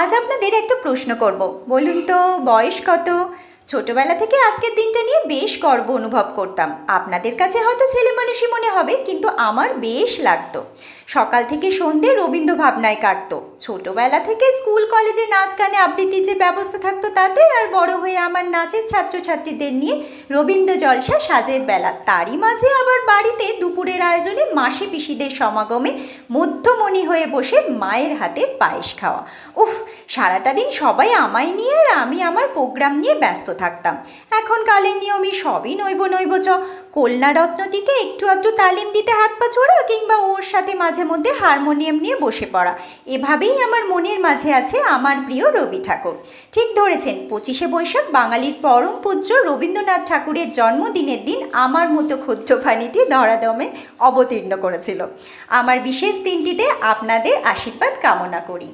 আজ আপনাদের একটা প্রশ্ন করব। বলুন তো বয়স কত? ছোটবেলা থেকে আজকের দিনটা নিয়ে বেশ গর্ব অনুভব করতাম। আপনাদের কাছে হয়তো ছেলে মানুষই মনে হবে, কিন্তু আমার বেশ লাগতো। সকাল থেকে সন্ধে রবীন্দ্র ভাবনায় কাটতো। ছোটবেলা থেকে স্কুল, কলেজে নাচ, গানে আবৃত্তির যে ব্যবস্থা থাকতো তাতে আর বড় হয়ে আমার নাচের ছাত্রছাত্রীদের নিয়ে রবীন্দ্র জলসা সাজের বেলা। তারই মাঝে আবার বাড়িতে দুপুরের আয়োজনে মাসি পিসিদের সমাগমে মধ্যমণি হয়ে বসে মায়ের হাতে পায়েস খাওয়া। উফ সারাটা দিন সবাই আমায় নিয়ে আর আমি আমার প্রোগ্রাম নিয়ে ব্যস্ত থাকতাম। এখন কালের নিয়মে সবই নৈব নৈব চ কন্যা রত্নটিকে একটু আধটু তালিম দিতে হাত পা ছোড়া কিংবা ওর সাথে মাঝে মধ্যে হারমোনিয়াম নিয়ে বসে পড়া। এভাবেই আমার মনের মাঝে আছে আমার প্রিয় রবি ঠাকুর। ঠিক ধরেছেন, পঁচিশে বৈশাখ বাঙালির পরম পূজ্য রবীন্দ্রনাথ ঠাকুরের জন্মদিনের দিন আমার মতো ক্ষুদ্র প্রাণীটি ধরাদমে অবতীর্ণ করেছিল। আমার বিশেষ দিনটিতে আপনাদের আশীর্বাদ কামনা করি।